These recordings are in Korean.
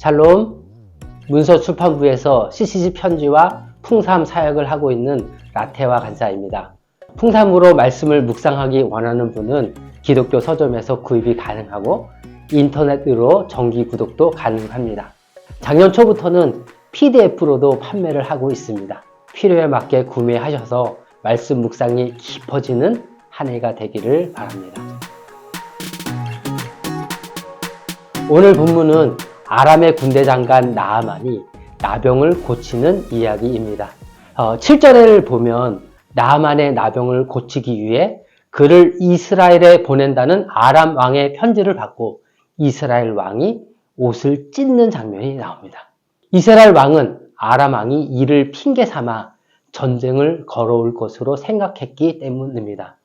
샬롬 문서 출판부에서 CCG 편지와 풍삼 사역을 하고 있는 라테와 간사입니다. 풍삼으로 말씀을 묵상하기 원하는 분은 기독교 서점에서 구입이 가능하고 인터넷으로 정기 구독도 가능합니다. 작년 초부터는 PDF로도 판매를 하고 있습니다. 필요에 맞게 구매하셔서 말씀 묵상이 깊어지는 한 해가 되기를 바랍니다. 오늘 본문은 아람의 군대 장관 나아만이 나병을 고치는 이야기입니다. 어, 7절을 보면 나아만의 나병을 고치기 위해 그를 이스라엘에 보낸다는 아람 왕의 편지를 받고 이스라엘 왕이 옷을 찢는 장면이 나옵니다. 이스라엘 왕은 아람 왕이 이를 핑계 삼아 전쟁을 걸어올 것으로 생각했기 때문입니다.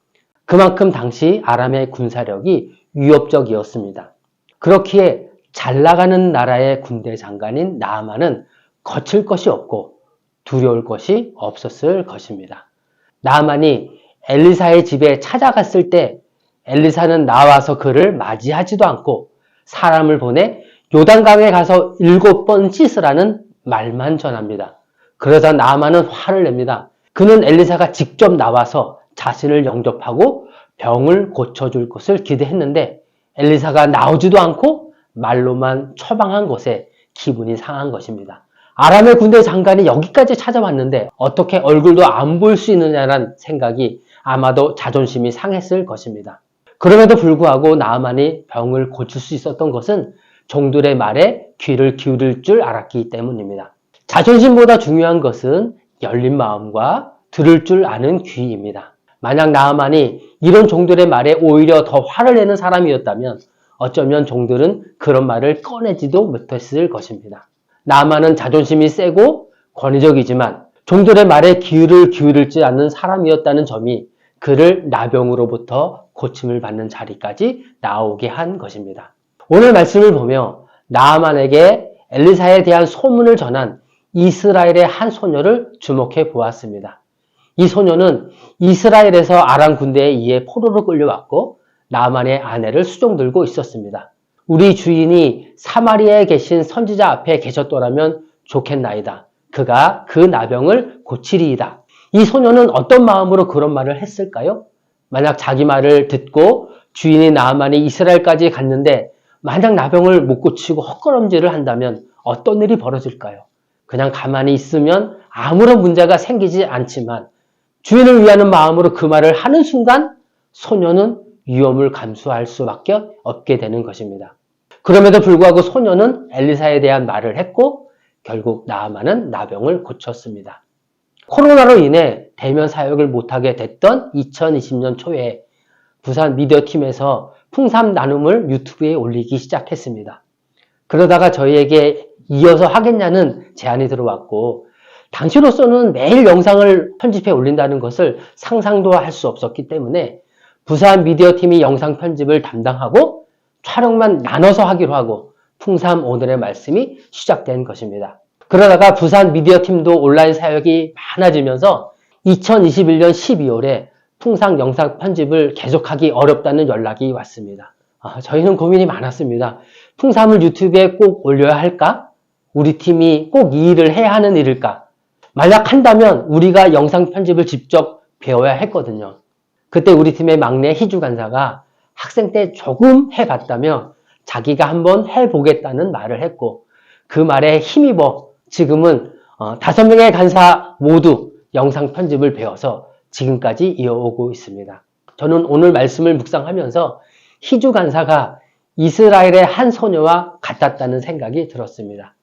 그만큼 당시 아람의 군사력이 위협적이었습니다. 그렇기에 잘 나가는 나라의 군대 장관인 나아만은 거칠 것이 없고 두려울 것이 없었을 것입니다. 나아만이 엘리사의 집에 찾아갔을 때 엘리사는 나와서 그를 맞이하지도 않고 사람을 보내 요단강에 가서 일곱 번 씻으라는 말만 전합니다. 그러자 나아만은 화를 냅니다. 그는 엘리사가 직접 나와서 자신을 영접하고 병을 고쳐줄 것을 기대했는데 엘리사가 나오지도 않고 말로만 처방한 것에 기분이 상한 것입니다. 아람의 군대 장관이 여기까지 찾아왔는데 어떻게 얼굴도 안 볼 수 있느냐란 생각이 아마도 자존심이 상했을 것입니다. 그럼에도 불구하고 나아만이 병을 고칠 수 있었던 것은 종들의 말에 귀를 기울일 줄 알았기 때문입니다. 자존심보다 중요한 것은 열린 마음과 들을 줄 아는 귀입니다. 만약 나아만이 이런 종들의 말에 오히려 더 화를 내는 사람이었다면 어쩌면 종들은 그런 말을 꺼내지도 못했을 것입니다. 나아만은 자존심이 세고 권위적이지만 종들의 말에 귀를 기울이지 않는 사람이었다는 점이 그를 나병으로부터 고침을 받는 자리까지 나오게 한 것입니다. 오늘 말씀을 보며 나아만에게 엘리사에 대한 소문을 전한 이스라엘의 한 소녀를 주목해 보았습니다. 이 소녀는 이스라엘에서 아람 군대에 의해 포로로 끌려왔고 나만의 아내를 수종 들고 있었습니다. 우리 주인이 사마리아에 계신 선지자 앞에 계셨더라면 좋겠나이다. 그가 그 나병을 고치리이다. 이 소녀는 어떤 마음으로 그런 말을 했을까요? 만약 자기 말을 듣고 주인이 나만이 이스라엘까지 갔는데 만약 나병을 못 고치고 헛걸음질을 한다면 어떤 일이 벌어질까요? 그냥 가만히 있으면 아무런 문제가 생기지 않지만 주인을 위하는 마음으로 그 말을 하는 순간 소녀는 위험을 감수할 수밖에 없게 되는 것입니다. 그럼에도 불구하고 소녀는 엘리사에 대한 말을 했고 결국 나아만은 나병을 고쳤습니다. 코로나로 인해 대면 사역을 못하게 됐던 2020년 초에 부산 미디어팀에서 풍삼 나눔을 유튜브에 올리기 시작했습니다. 그러다가 저희에게 이어서 하겠냐는 제안이 들어왔고 당시로서는 매일 영상을 편집해 올린다는 것을 상상도 할 수 없었기 때문에 부산 미디어 팀이 영상 편집을 담당하고 촬영만 나눠서 하기로 하고 풍삼 오늘의 말씀이 시작된 것입니다. 그러다가 부산 미디어 팀도 온라인 사역이 많아지면서 2021년 12월에 풍상 영상 편집을 계속하기 어렵다는 연락이 왔습니다. 아, 저희는 고민이 많았습니다. 풍삼을 유튜브에 꼭 올려야 할까? 우리 팀이 꼭 이 일을 해야 하는 일일까? 만약 한다면 우리가 영상 편집을 직접 배워야 했거든요. 그때 우리 팀의 막내 희주 간사가 학생 때 조금 해봤다며 자기가 한번 해보겠다는 말을 했고 그 말에 힘입어 지금은 어, 다섯 명의 간사 모두 영상 편집을 배워서 지금까지 이어오고 있습니다. 저는 오늘 말씀을 묵상하면서 희주 간사가 이스라엘의 한 소녀와 같았다는 생각이 들었습니다.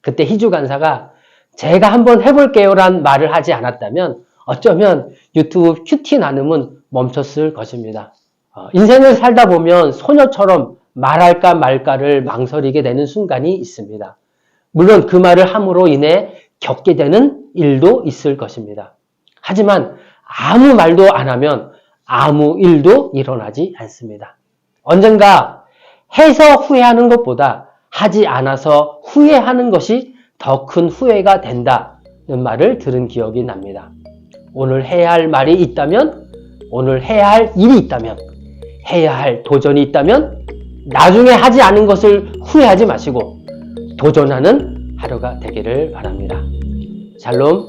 그때 희주 간사가 제가 한번 해볼게요란 말을 하지 않았다면 어쩌면 유튜브 큐티 나눔은 멈췄을 것입니다. 어, 인생을 살다 보면 소녀처럼 말할까 말까를 망설이게 되는 순간이 있습니다. 물론 그 말을 함으로 인해 겪게 되는 일도 있을 것입니다. 하지만 아무 말도 안 하면 아무 일도 일어나지 않습니다. 언젠가 해서 후회하는 것보다 하지 않아서 후회하는 것이 더 큰 후회가 된다는 말을 들은 기억이 납니다. 오늘 해야 할 말이 있다면, 오늘 해야 할 일이 있다면, 해야 할 도전이 있다면, 나중에 하지 않은 것을 후회하지 마시고, 도전하는 하루가 되기를 바랍니다. 샬롬.